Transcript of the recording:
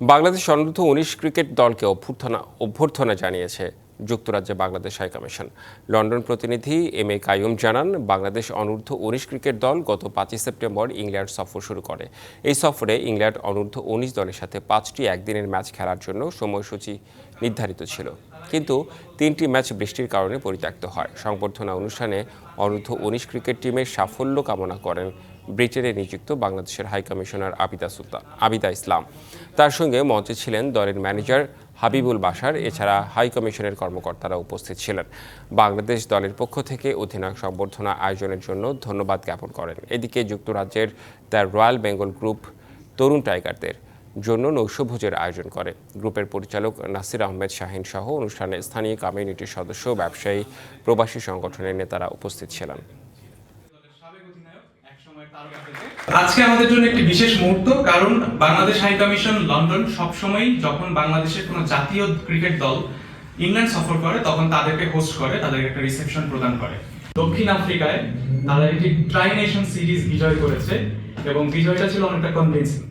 বাংলাদেশ অনূর্ধ্ব উনিশ ক্রিকেট দলকে অভ্যর্থনা অভ্যর্থনা জানিয়েছে যুক্তরাজ্যে বাংলাদেশ হাইকমিশন লন্ডন প্রতিনিধি এম এ কায়ুম জানান, বাংলাদেশ অনূর্ধ্ব উনিশ ক্রিকেট দল গত পাঁচই সেপ্টেম্বর ইংল্যান্ড সফর শুরু করে। এই সফরে ইংল্যান্ড অনূর্ধ্ব উনিশ দলের সাথে পাঁচটি একদিনের ম্যাচ খেলার জন্য সময়সূচি নির্ধারিত ছিল। কিন্তু তিনটি ম্যাচ বৃষ্টির কারণে পরিত্যক্ত হয়। সংবর্ধনা অনুষ্ঠানে অনূর্ধ্ব উনিশ ক্রিকেট টিমের সাফল্য কামনা করেন ব্রিটেনে নিযুক্ত বাংলাদেশের হাইকমিশনার আবিদা সুলতান আবিদা ইসলাম। তার সঙ্গে মঞ্চে ছিলেন দলের ম্যানেজার হাবিবুল বাশার, এছাড়া হাই কমিশনের কর্মকর্তারা উপস্থিত ছিলেন। বাংলাদেশ দলের পক্ষ থেকে অধিনায়ক সম্বর্ধনা আয়োজনের জন্য ধন্যবাদ জ্ঞাপন করেন। এদিকে যুক্তরাজ্যের দ্য রয়্যাল বেঙ্গল গ্রুপ তরুণ টাইগারদের জন্য নৈশভোজের আয়োজন করে। গ্রুপের পরিচালক নাসির আহমেদ শাহিন সহ অনুষ্ঠানে স্থানীয় কমিউনিটির সদস্য ব্যবসায়ী, প্রবাসী সংগঠনের নেতারা উপস্থিত ছিলেন। আজকে আমাদের জন্য একটি বিশেষ মুহূর্ত, কারণ বাংলাদেশ হাই কমিশন লন্ডন সবসময় যখন বাংলাদেশের কোনো জাতীয় ক্রিকেট দল ইংল্যান্ড সফর করে, তখন তাদেরকে হোস্ট করে, তাদের একটা রিসেপশন প্রদান করে। দক্ষিণ আফ্রিকায় তারা একটি ট্রাই নেশন সিরিজ বিজয় করেছে এবং বিজয়টা ছিল অনেকটা কনভিন্সিং